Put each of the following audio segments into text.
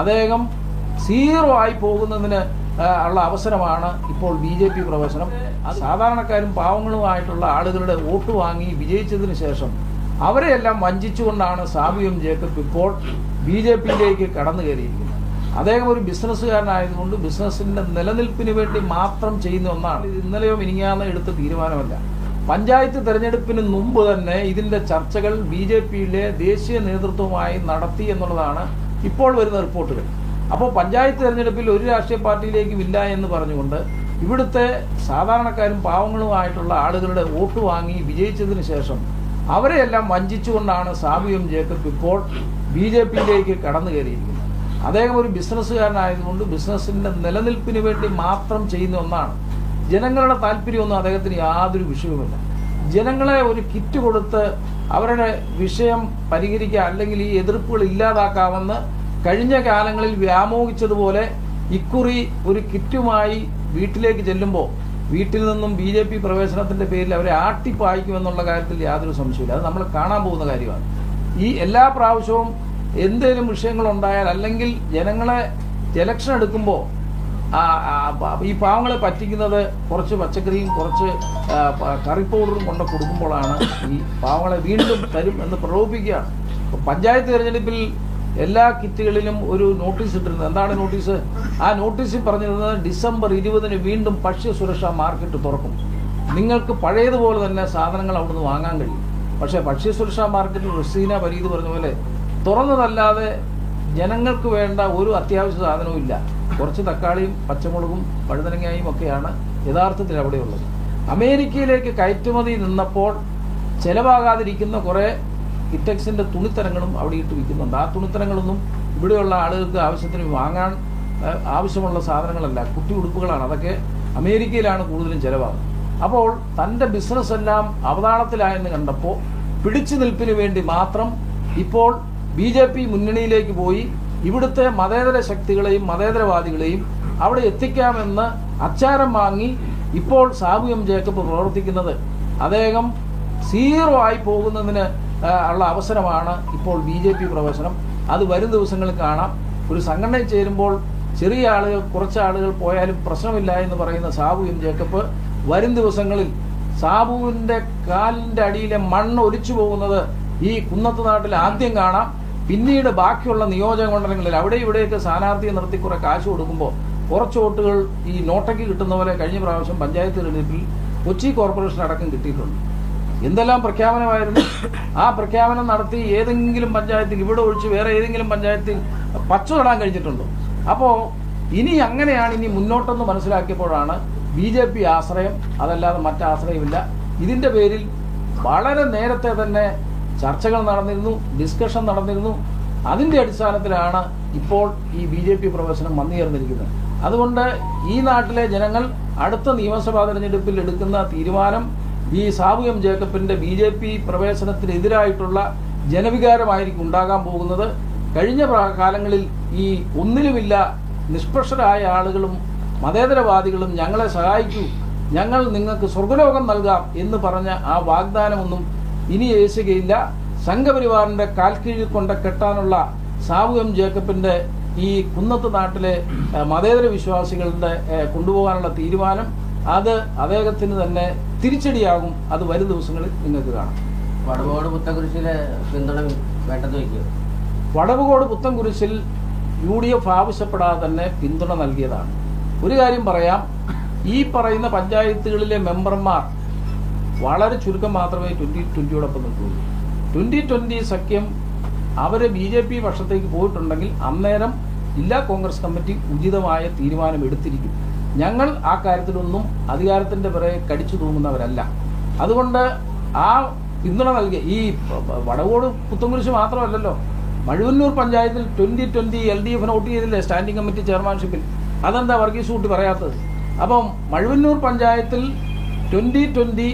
അദ്ദേഹം സീറോ ആയി പോകുന്നതിന് ഉള്ള അവസരമാണ് ഇപ്പോൾ ബി ജെ പി പ്രവേശനം. സാധാരണക്കാരും പാവങ്ങളുമായിട്ടുള്ള ആളുകളുടെ വോട്ട് വാങ്ങി വിജയിച്ചതിന് ശേഷം അവരെയെല്ലാം വഞ്ചിച്ചുകൊണ്ടാണ് സാബിയും ജേക്കബ് ഇപ്പോൾ ബി ജെ പിയിലേക്ക് കടന്നു കയറിയിരിക്കുന്നത്. അദ്ദേഹം ഒരു ബിസിനസ്സുകാരനായതുകൊണ്ട് ബിസിനസ്സിന്റെ നിലനിൽപ്പിന് വേണ്ടി മാത്രം ചെയ്യുന്ന ഒന്നാണ്. ഇന്നലെയോ മിനിങ്ങാന്ന് എടുത്ത തീരുമാനമല്ല. പഞ്ചായത്ത് തെരഞ്ഞെടുപ്പിന് മുമ്പ് തന്നെ ഇതിന്റെ ചർച്ചകൾ ബി ജെ പിയിലെ ദേശീയ നേതൃത്വമായി നടത്തി എന്നുള്ളതാണ് ഇപ്പോൾ വരുന്ന റിപ്പോർട്ടുകൾ. അപ്പോൾ പഞ്ചായത്ത് തെരഞ്ഞെടുപ്പിൽ ഒരു രാഷ്ട്രീയ പാർട്ടിയിലേക്കും ഇല്ല എന്ന് പറഞ്ഞുകൊണ്ട് ഇവിടുത്തെ സാധാരണക്കാരും പാവങ്ങളുമായിട്ടുള്ള ആളുകളുടെ വോട്ട് വാങ്ങി വിജയിച്ചതിന് ശേഷം അവരെയെല്ലാം വഞ്ചിച്ചുകൊണ്ടാണ് സാബിയും ജേക്കബ് ഇപ്പോൾ ബി ജെ പിയിലേക്ക് കടന്നു കയറിയിരിക്കുന്നത്. അദ്ദേഹം ഒരു ബിസിനസ്സുകാരനായതുകൊണ്ട് ബിസിനസ്സിന്റെ നിലനിൽപ്പിന് വേണ്ടി മാത്രം ചെയ്യുന്ന ഒന്നാണ്. ജനങ്ങളുടെ താല്പര്യമൊന്നും അദ്ദേഹത്തിന് യാതൊരു വിഷയവുമില്ല. ജനങ്ങളെ ഒരു കിറ്റ് കൊടുത്ത് അവരുടെ വിഷയം പരിഹരിക്കുക അല്ലെങ്കിൽ ഈ എതിർപ്പുകൾ ഇല്ലാതാക്കാമെന്ന് കഴിഞ്ഞ കാലങ്ങളിൽ വ്യാമോഹിച്ചതുപോലെ ഇക്കുറി ഒരു കിറ്റുമായി വീട്ടിലേക്ക് ചെല്ലുമ്പോൾ വീട്ടിൽ നിന്നും ബി ജെ പി പ്രവേശനത്തിന്റെ പേരിൽ അവരെ ആട്ടിപ്പായിക്കുമെന്നുള്ള കാര്യത്തിൽ യാതൊരു സംശയമില്ല അത് നമ്മൾ കാണാൻ പോകുന്ന കാര്യമാണ്. ഈ എല്ലാ പ്രാവശ്യവും എന്തെങ്കിലും വിഷയങ്ങളുണ്ടായാൽ അല്ലെങ്കിൽ ജനങ്ങളെ ഇലക്ഷൻ എടുക്കുമ്പോൾ ഈ പാവങ്ങളെ പറ്റിക്കുന്നത് കുറച്ച് പച്ചക്കറിയും കുറച്ച് കറി പൗഡറും കൊണ്ട് കൊടുക്കുമ്പോഴാണ് ഈ പാവങ്ങളെ വീണ്ടും തരും എന്ന് പ്രലോഭിക്കുകയാണ് പഞ്ചായത്ത് തിരഞ്ഞെടുപ്പിൽ എല്ലാ കിറ്റുകളിലും ഒരു നോട്ടീസ് ഇട്ടിരുന്നത്. എന്താണ് നോട്ടീസ്? ആ നോട്ടീസിൽ പറഞ്ഞിരുന്നത് ഡിസംബർ ഇരുപതിന് വീണ്ടും ഭക്ഷ്യ സുരക്ഷാ മാർക്കറ്റ് തുറക്കും. നിങ്ങൾക്ക് പഴയതുപോലെ തന്നെ സാധനങ്ങൾ അവിടുന്ന് വാങ്ങാൻ കഴിയും. പക്ഷേ ഭക്ഷ്യ സുരക്ഷാ മാർക്കറ്റിൽ റസീന പരീത് പറഞ്ഞ പോലെ തുറന്നതല്ലാതെ ജനങ്ങൾക്ക് വേണ്ട ഒരു അത്യാവശ്യ സാധനവും ഇല്ല. കുറച്ച് തക്കാളിയും പച്ചമുളകും പഴുതനങ്ങയും ഒക്കെയാണ് യഥാർത്ഥത്തിൽ അവിടെയുള്ളത് അമേരിക്കയിലേക്ക് കയറ്റുമതി നിന്നപ്പോൾ ചിലവാകാതിരിക്കുന്ന കുറേ ഇറ്റക്സിന്റെ തുണിത്തരങ്ങളും അവിടെ ഇട്ട് വിൽക്കുന്നുണ്ട്. ആ തുണിത്തരങ്ങളൊന്നും ഇവിടെയുള്ള ആളുകൾക്ക് ആവശ്യത്തിന് വാങ്ങാൻ ആവശ്യമുള്ള സാധനങ്ങളല്ല കുട്ടി ഉടുപ്പുകളാണ്. അതൊക്കെ അമേരിക്കയിലാണ് കൂടുതലും ചിലവാകുന്നത്. അപ്പോൾ തന്റെ ബിസിനസ് എല്ലാം അവതാളത്തിലായെന്ന് കണ്ടപ്പോൾ പിടിച്ചു നിൽപ്പിന് വേണ്ടി മാത്രം ഇപ്പോൾ ബി ജെ പി മുന്നണിയിലേക്ക് പോയി ഇവിടുത്തെ മതേതര ശക്തികളെയും മതേതരവാദികളെയും അവിടെ എത്തിക്കാമെന്ന് അച്ചാരം വാങ്ങി ഇപ്പോൾ സാബു എം ജേക്കബ് പ്രവർത്തിക്കുന്നത്. അദ്ദേഹം സീറോ ആയി പോകുന്നതിന് ഉള്ള അവസരമാണ് ഇപ്പോൾ ബി ജെ പി പ്രവേശനം. അത് വരും ദിവസങ്ങളിൽ കാണാം. ഒരു സംഘടനയിൽ ചേരുമ്പോൾ ചെറിയ ആളുകൾ കുറച്ച് ആളുകൾ പോയാലും പ്രശ്നമില്ല എന്ന് പറയുന്ന സാബു എം ജേക്കബ് വരും ദിവസങ്ങളിൽ സാബുവിന്റെ കാലിന്റെ അടിയിലെ മണ്ണ് ഒലിച്ചു പോകുന്നത് ഈ കുന്നത്ത് നാട്ടിൽ ആദ്യം കാണാം. പിന്നീട് ബാക്കിയുള്ള നിയോജക മണ്ഡലങ്ങളിൽ അവിടെ ഇവിടെയൊക്കെ സ്ഥാനാർത്ഥിയെ നിർത്തി കുറെ കാശ് കൊടുക്കുമ്പോൾ കുറച്ച് വോട്ടുകൾ ഈ നോട്ടയ്ക്ക് കിട്ടുന്ന പോലെ കഴിഞ്ഞ പ്രാവശ്യം പഞ്ചായത്ത് തിരഞ്ഞെടുപ്പിൽ കൊച്ചി കോർപ്പറേഷൻ അടക്കം കിട്ടിയിട്ടുണ്ട്. എന്തെല്ലാം പ്രഖ്യാപനമായിരുന്നു? ആ പ്രഖ്യാപനം നടത്തി ഏതെങ്കിലും പഞ്ചായത്തിൽ ഇവിടെ ഒഴിച്ച് വേറെ ഏതെങ്കിലും പഞ്ചായത്തിൽ പച്ച തൊടാൻ കഴിഞ്ഞിട്ടുണ്ടോ? അപ്പോൾ ഇനി അങ്ങനെയാണ് ഇനി മുന്നോട്ടെന്ന് മനസ്സിലാക്കിയപ്പോഴാണ് ബി ജെ പി ആശ്രയം അതല്ലാതെ മറ്റാശ്രയമില്ല. ഇതിന്റെ പേരിൽ വളരെ നേരത്തെ തന്നെ ചർച്ചകൾ നടന്നിരുന്നു ഡിസ്കഷൻ നടന്നിരുന്നു. അതിന്റെ അടിസ്ഥാനത്തിലാണ് ഇപ്പോൾ ഈ ബി ജെ പി പ്രവേശനം വന്നു ചേർന്നിരിക്കുന്നത് അതുകൊണ്ട് ഈ നാട്ടിലെ ജനങ്ങൾ അടുത്ത നിയമസഭാ തെരഞ്ഞെടുപ്പിൽ എടുക്കുന്ന തീരുമാനം ഈ സാബു എം ജേക്കബിന്റെ ബി ജെ പി പ്രവേശനത്തിനെതിരായിട്ടുള്ള ജനവികാരമായിരിക്കും ഉണ്ടാകാൻ പോകുന്നത്. കഴിഞ്ഞ കാലങ്ങളിൽ ഈ ഒന്നിലുമില്ല നിഷ്പക്ഷരായ ആളുകളും മതേതരവാദികളും ഞങ്ങളെ സഹായിക്കൂ ഞങ്ങൾ നിങ്ങൾക്ക് സ്വർഗലോകം നൽകാം എന്ന് പറഞ്ഞ ആ വാഗ്ദാനമൊന്നും ഇനി യേശുകയില്ല. സംഘപരിവാറിന്റെ കാൽക്കീഴിൽ കൊണ്ട് കെട്ടാനുള്ള എം ജേക്കബിന്റെ ഈ കുന്നത്ത് നാട്ടിലെ മതേതര വിശ്വാസികളുടെ കൊണ്ടുപോകാനുള്ള തീരുമാനം. അത് അദ്ദേഹത്തിന് തന്നെ തിരിച്ചടിയാകും. അത് വരും ദിവസങ്ങളിൽ നിങ്ങൾക്ക് കാണാം. വടവോട് പുത്തകുരിശിലെ പിന്തുണ വേണ്ടെന്ന് വയ്ക്കുക വടവുകോട് പുത്തൻകുരിശിൽ യു ഡി എഫ് ആവശ്യപ്പെടാതെ തന്നെ പിന്തുണ നൽകിയതാണ്. ഒരു കാര്യം പറയാം. ഈ പറയുന്ന പഞ്ചായത്തുകളിലെ മെമ്പർമാർ വളരെ ചുരുക്കം മാത്രമേ ട്വന്റി ട്വന്റിയോടൊപ്പം നിൽക്കുകയുള്ളൂ ട്വന്റി ട്വന്റി സഖ്യം അവർ ബി ജെ പി പക്ഷത്തേക്ക് പോയിട്ടുണ്ടെങ്കിൽ അന്നേരം ജില്ലാ കോൺഗ്രസ് കമ്മിറ്റി ഉചിതമായ തീരുമാനം എടുത്തിരിക്കും ഞങ്ങൾ ആ കാര്യത്തിലൊന്നും അധികാരത്തിന്റെ പിറകെ കടിച്ചു തൂങ്ങുന്നവരല്ല. അതുകൊണ്ട് ആ പിന്തുണ നൽകിയ ഈ വടവോട് പുത്തൻകുരിശ് മാത്രമല്ലല്ലോ. മഴുവന്നൂർ പഞ്ചായത്തിൽ ട്വന്റി ട്വന്റി എൽ ഡി എഫിന് വോട്ട് ചെയ്തില്ലേ സ്റ്റാൻഡിംഗ് കമ്മിറ്റി ചെയർമാൻഷിപ്പിൽ? അതെന്താ വർഗീസ് കൂട്ടി പറയാത്തത്? അപ്പം മഴുവന്നൂർ പഞ്ചായത്തിൽ ട്വന്റി ട്വന്റി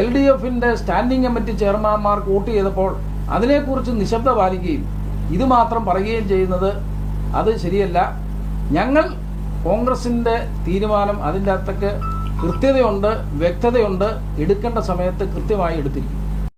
എൽ ഡി എഫിന്റെ സ്റ്റാൻഡിംഗ് കമ്മിറ്റി ചെയർമാൻമാർക്ക് വോട്ട് ചെയ്തപ്പോൾ അതിനെക്കുറിച്ച് നിശബ്ദ പാലിക്കുകയും ഇത് മാത്രം പറയുകയും ചെയ്യുന്നത് അത് ശരിയല്ല. ഞങ്ങൾ കോൺഗ്രസിന്റെ തീരുമാനം അതിന്റെ അകത്തൊക്കെ കൃത്യതയുണ്ട് വ്യക്തതയുണ്ട് എടുക്കേണ്ട സമയത്ത് കൃത്യമായി എടുത്തിരിക്കും.